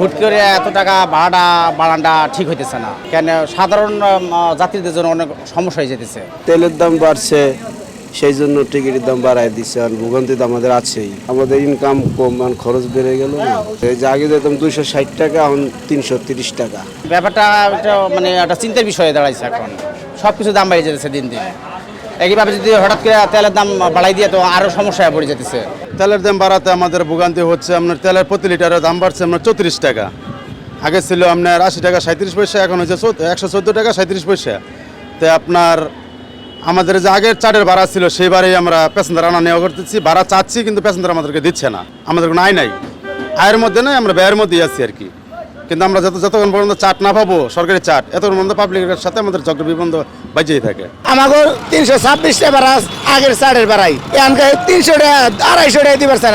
হুট করে এত টাকা ভাড়াটা বাড়ানটা ঠিক হইতেছে না। কেন সাধারণ যাত্রীদের জন্য অনেক সমস্যা হয়ে যেতেছে। তেলের দাম বাড়ছে সেই জন্য টিকিটের দাম বাড়াই দিচ্ছে আর ভোগান্তি তো আমাদের আছেই। আমাদের ইনকাম কম আর খরচ বেড়ে গেল না। যে আগে যেতাম দুইশো ষাট টাকা এখন তিনশো তিরিশ টাকা। ব্যাপারটা একটা মানে একটা চিন্তার বিষয়ে দাঁড়াইছে এখন। সব কিছু দাম বেড়ে যেতেছে দিন দিন। একইভাবে যদি হঠাৎ করে তেলের দাম বাড়াই দিয়ে, তো আরও সমস্যায় পড়ে যেতেছে। তেলের দাম বাড়াতে আমাদের ভোগান্তি হচ্ছে, আপনার তেলের প্রতি লিটারের দাম বাড়ছে আপনার চৌত্রিশ টাকা। আগে ছিল আপনার আশি টাকা সাঁত্রিশ পয়সা, এখন হচ্ছে একশো চোদ্দ টাকা সাঁত্রিশ পয়সা। তো আপনার আমাদের যে আগের চারের ভাড়া ছিল, সেইবারেই আমরা প্যাসেঞ্জার আনা নেওয়া করতেছি। ভাড়া চাচ্ছি, কিন্তু প্যাসেঞ্জার আমাদেরকে দিচ্ছে না। আমাদের কোনো আয় নাই। আয়ের মধ্যে নয় আমরা ব্যয়ের মধ্যেই আছি আর কি। কিন্তু আমরা যত যতক্ষণ পর্যন্ত চাট না পাবো সরকারি চাট এত পর্যন্ত পাবলিকের সাথে আমাদের চক্র বিবন্ধ বাজিয়ে থাকে। আমাদের তিনশো ছাব্বিশ টাকা বাড়া আগের চাটের বেড়াই। এখানকার তিনশো টাকা আড়াইশো টাকা দিবার স্যার